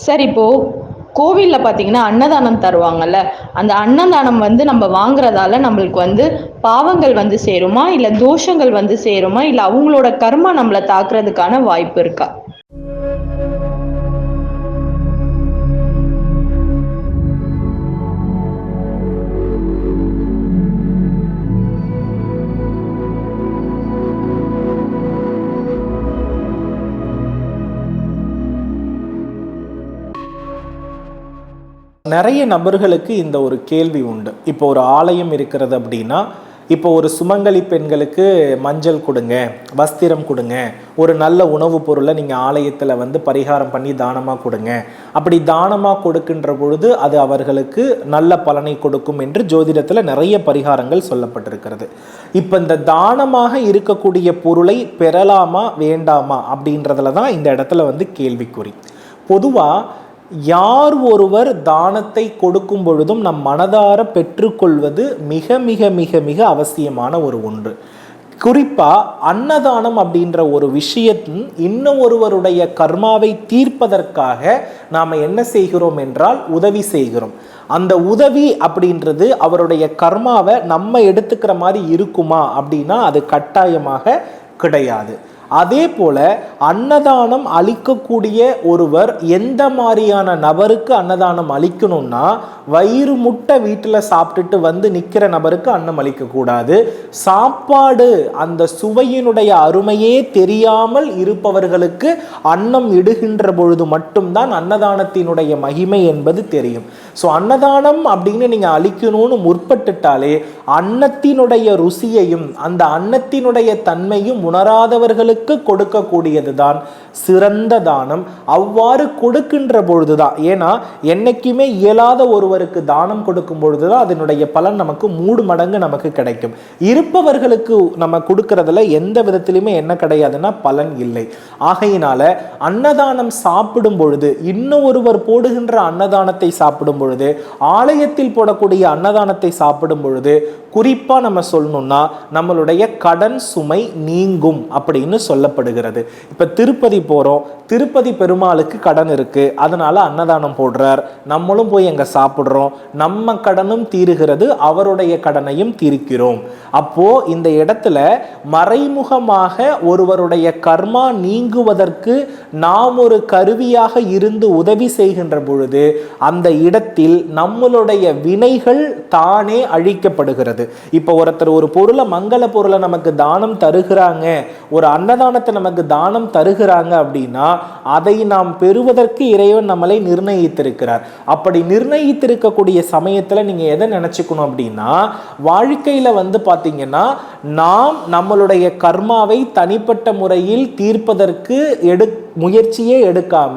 Sir இப்போ கோவிலில் பார்த்தீங்கன்னா அன்னதானம் தருவாங்கல்ல அந்த அன்னதானம் வந்து நம்ம வாங்குறதால நம்மளுக்கு வந்து பாவங்கள் வந்து சேருமா? இல்லை தோஷங்கள் வந்து சேருமா? இல்லை அவங்களோட கர்மா நம்மளை தாக்குறதுக்கான வாய்ப்பு இருக்கா? நிறைய நபர்களுக்கு இந்த ஒரு கேள்வி உண்டு. இப்போ ஒரு ஆலயம் இருக்கிறது அப்படின்னா இப்போ ஒரு சுமங்கலி பெண்களுக்கு மஞ்சள் கொடுங்க வஸ்திரம் கொடுங்க ஒரு நல்ல உணவுப் பொருளை நீங்கள் ஆலயத்தில் வந்து பரிகாரம் பண்ணி தானமாக கொடுங்க. அப்படி தானமாக கொடுக்கின்ற பொழுது அது அவர்களுக்கு நல்ல பலனை கொடுக்கும் என்று ஜோதிடத்தில் நிறைய பரிகாரங்கள் சொல்லப்பட்டிருக்கிறது. இப்போ இந்த தானமாக இருக்கக்கூடிய பொருளை பெறலாமா வேண்டாமா அப்படின்றதுல தான் இந்த இடத்துல வந்து கேள்விக்குறி. பொதுவாக யார் ஒருவர் தானத்தை கொடுக்கும் பொழுதும் நம் மனதார பெற்றுக்கொள்வது மிக மிக மிக மிக அவசியமான ஒரு ஒன்று. குறிப்பாக அன்னதானம் அப்படின்ற ஒரு விஷயத்தின் இன்னும் ஒருவருடைய கர்மாவை தீர்ப்பதற்காக நாம் என்ன செய்கிறோம் என்றால் உதவி செய்கிறோம். அந்த உதவி அப்படின்றது அவருடைய கர்மாவை நம்ம எடுத்துக்கிற மாதிரி இருக்குமா அப்படின்னா அது கட்டாயமாக கிடையாது. அதே போல அன்னதானம் அளிக்கக்கூடிய ஒருவர் எந்த மாதிரியான நபருக்கு அன்னதானம் அளிக்கணும்னா வயிறு முட்டை வீட்டில் சாப்பிட்டுட்டு வந்து நிற்கிற நபருக்கு அன்னம் அளிக்கக்கூடாது. சாப்பாடு அந்த சுவையினுடைய அருமையே தெரியாமல் இருப்பவர்களுக்கு அன்னம் இடுகின்ற பொழுது மட்டும்தான் அன்னதானத்தினுடைய மகிமை என்பது தெரியும். ஸோ அன்னதானம் அப்படின்னு நீங்கள் அளிக்கணும்னு முற்பட்டுட்டாலே அன்னத்தினுடைய ருசியையும் அந்த அன்னத்தினுடைய தன்மையும் உணராதவர்களுக்கு கொடுக்கக்கூடியது தான் சிறந்த தானம். அவ்வாறு கொடுக்கின்ற பொழுதுதான். ஏன்னா என்னைக்குமே இயலாத ஒருவருக்கு தானம் கொடுக்கும் பொழுதுதான் அதனுடைய பலன் நமக்கு மூடு மடங்கு நமக்கு கிடைக்கும். இருப்பவர்களுக்கு நம்ம கொடுக்கறதுல எந்த விதத்திலுமே என்ன கிடையாதுன்னா பலன் இல்லை. ஆகையினால அன்னதானம் சாப்பிடும் பொழுது இன்னும் ஒருவர் போடுகின்ற அன்னதானத்தை சாப்பிடும் பொழுது ஆலயத்தில் போடக்கூடிய அன்னதானத்தை சாப்பிடும் பொழுது குறிப்பா நம்ம சொல்லணும்னா நம்மளுடைய கடன் சுமை நீங்கும் அப்படின்னு சொல்லப்படுகிறது. இப்போ திருப்பதி போறோம். திருப்பதி பெருமாளுக்கு கடன் இருக்கு. அதனால அன்னதானம் போடுறார். நம்மளும் போய் அங்க சாப்பிடுறோம். நம்ம கடனும் தீருகிறது. அவருடைய கடனையும் தீர்க்கிறோம். அப்போ இந்த இடத்துல மறைமுகமாக ஒருவருடைய கர்மா நீங்குவதற்கு நாம் ஒரு கருவியாக இருந்து உதவி செய்கின்ற பொழுது அந்த இடத்தில் நம்மளுடைய வினைகள் தானே அழிக்கப்படுகிறது. இப்போ ஒருத்தர் ஒரு பொருளை மங்கள பொருளை நமக்கு தானம் தருகிறாங்க. ஒரு அன்னதானத்தை நமக்கு தானம் தருகிறாங்க அப்படின்னா அதை நாம் பெறுவதற்கு இறைவன் நம்மளை நிர்ணயித்திருக்கிறார். அப்படி நிர்ணயித்திருக்கக்கூடிய சமயத்தில் நீங்கள் எதை நினச்சிக்கணும் அப்படின்னா வாழ்க்கையில் வந்து பார்த்தீங்கன்னா நாம் நம்மளுடைய கர்மாவை தனிப்பட்ட முறையில் தீர்ப்பதற்கு எடு முயற்சியே எடுக்காம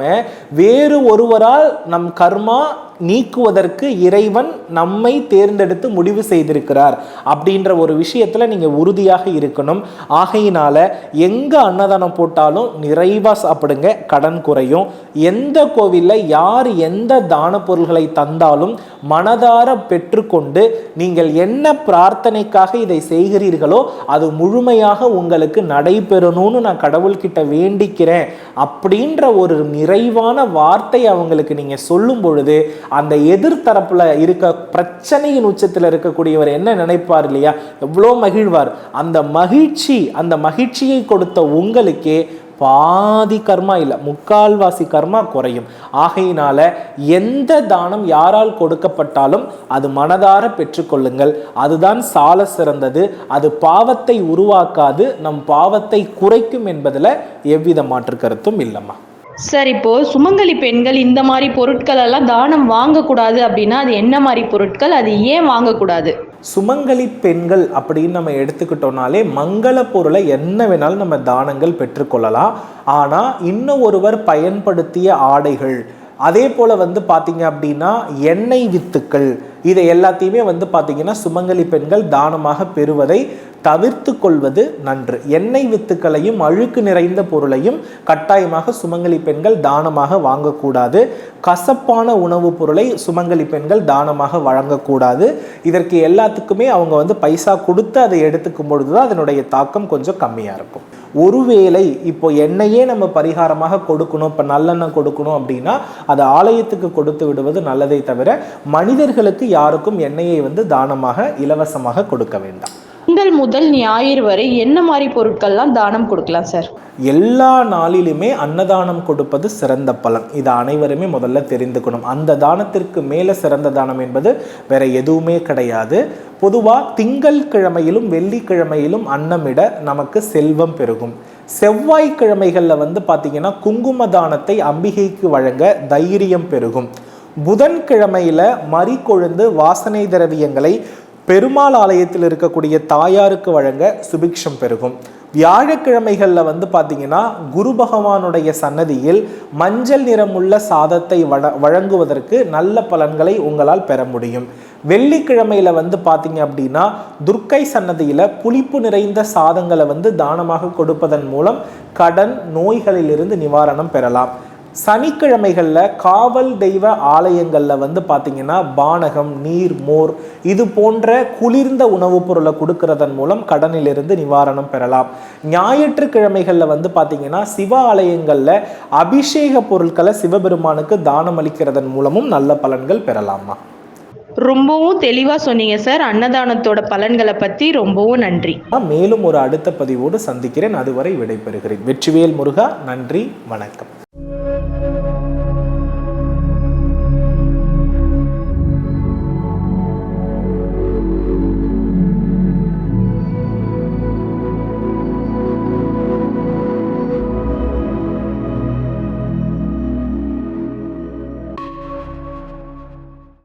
வேறு ஒருவரால் நம் கர்மா நீக்குவதற்கு இறைவன் நம்மை தேர்ந்தெடுத்து முடிவு செய்திருக்கிறார் அப்படின்ற ஒரு விஷயத்துல நீங்க உறுதியாக இருக்கணும். ஆகையினால எங்க அன்னதானம் போட்டாலும் நிறைவா சாப்பிடுங்க கடன் குறையும். எந்த கோவில்ல யார் எந்த தான பொருள்களை தந்தாலும் மனதார பெற்றுக்கொண்டு நீங்கள் என்ன பிரார்த்தனைக்காக இதை செய்கிறீர்களோ அது முழுமையாக உங்களுக்கு நடைபெறணும்னு நான் கடவுள்கிட்ட வேண்டிக்கிறேன். அப்படின்ற ஒரு நிறைவான வார்த்தை அவங்களுக்கு நீங்க சொல்லும் பொழுது அந்த எதிர்த்தரப்புல இருக்க பிரச்சனையின் உச்சத்தில் இருக்கக்கூடியவர் என்ன நினைப்பார் இல்லையா? எவ்வளோ மகிழ்வார். அந்த மகிழ்ச்சி அந்த மகிழ்ச்சியை கொடுத்த உங்களுக்கே பாதி கர்மா இல்லை முக்கால்வாசி கர்மா குறையும். ஆகையினால எந்த தானம் யாரால் கொடுக்கப்பட்டாலும் அது மனதார பெற்றுக்கொள்ளுங்கள் அதுதான் சால சிறந்தது. அது பாவத்தை உருவாக்காது. நம் பாவத்தை குறைக்கும் என்பதில் எவ்வித மாற்று கருத்தும் இல்லைம்மா. சார் இப்போ சுமங்கலி பெண்கள் இந்த மாதிரி பொருட்கள் எல்லாம் தானம் வாங்கக்கூடாது அப்படின்னா அது என்ன மாதிரி பொருட்கள்? அது ஏன் வாங்கக்கூடாது? சுமங்கலி பெண்கள் அப்படின்னு நம்ம எடுத்துக்கிட்டோம்னாலே மங்கள பொருளை என்ன வேணாலும் நம்ம தானங்கள் பெற்றுக்கொள்ளலாம். ஆனால் இன்னும் ஒருவர் பயன்படுத்திய ஆடைகள் அதே போல் வந்து பார்த்தீங்க அப்படின்னா எண்ணெய் வித்துக்கள் இதை எல்லாத்தையுமே வந்து பார்த்தீங்கன்னா சுமங்கலி பெண்கள் தானமாக பெறுவதை தவிர்த்து கொள்வது நன்று. எண்ணெய் வித்துக்களையும் அழுக்கு நிறைந்த பொருளையும் கட்டாயமாக சுமங்கலி பெண்கள் தானமாக வாங்கக்கூடாது. கசப்பான உணவுப் பொருளை சுமங்கலி பெண்கள் தானமாக வழங்கக்கூடாது. இதற்கு எல்லாத்துக்குமே அவங்க வந்து பைசா கொடுத்து அதை எடுத்துக்கும் பொழுது தான் அதனுடைய தாக்கம் கொஞ்சம் கம்மியாக இருக்கும். ஒருவேளை இப்போ எண்ணெயே நம்ம பரிகாரமாக கொடுக்கணும் இப்போ நல்லெண்ணெய் கொடுக்கணும் அப்படின்னா அது ஆலயத்துக்கு கொடுத்து விடுவது நல்லதை தவிர மனிதர்களுக்கு யாருக்கும் எண்ணெயை வந்து தானமாக இலவசமாக கொடுக்க வேண்டாம். திங்கள் முதல் ஞாயிறு வரை என்ன மாதிரி பொருட்கள்லாம் தானம் கொடுக்கலாம் சார்? எல்லா நாளிலுமே அன்னதானம் கொடுப்பது சிறந்த பலன். இது அனைவருமே முதல்ல தெரிந்துக்கணும். அந்த தானத்திற்கு மேலே சிறந்த தானம் என்பது வேற எதுவுமே கிடையாது. பொதுவாக திங்கள் கிழமையிலும் வெள்ளிக்கிழமையிலும் அன்னமிட நமக்கு செல்வம் பெருகும். செவ்வாய்க்கிழமைகளில் வந்து பார்த்திங்கன்னா குங்கும தானத்தை அம்பிகைக்கு வழங்க தைரியம் பெருகும். புதன்கிழமையில் மறி கொழுந்து வாசனை திரவியங்களை பெருமாள் ஆலயத்தில் இருக்கக்கூடிய தாயாருக்கு வழங்க சுபிக்ஷம் பெருகும். வியாழக்கிழமைகளில் வந்து பார்த்தீங்கன்னா குரு பகவானுடைய சன்னதியில் மஞ்சள் நிறமுள்ள சாதத்தை வழ வழங்குவதற்கு நல்ல பலன்களை உங்களால் பெற முடியும். வெள்ளிக்கிழமையில் வந்து பார்த்தீங்க அப்படின்னா துர்க்கை சன்னதியில் புளிப்பு நிறைந்த சாதங்களை வந்து தானமாக கொடுப்பதன் மூலம் கடன் நோய்களிலிருந்து நிவாரணம் பெறலாம். சனிக்கிழமைகளில் காவல் தெய்வ ஆலயங்களில் வந்து பார்த்தீங்கன்னா பானகம் நீர் மோர் இது போன்ற குளிர்ந்த உணவுப் பொருளை கொடுக்கறதன் மூலம் கடனிலிருந்து நிவாரணம் பெறலாம். ஞாயிற்றுக்கிழமைகளில் வந்து பார்த்தீங்கன்னா சிவ ஆலயங்களில் அபிஷேக பொருட்களை சிவபெருமானுக்கு தானம் அளிக்கிறதன் மூலமும் நல்ல பலன்கள் பெறலாமா? ரொம்பவும் தெளிவாக சொன்னீங்க சார். அன்னதானத்தோட பலன்களை பற்றி ரொம்பவும் நன்றி. மேலும் ஒரு அடுத்த பதிவோடு சந்திக்கிறேன். அதுவரை விடைபெறுகிறேன். வெற்றிவேல் முருகா நன்றி வணக்கம்.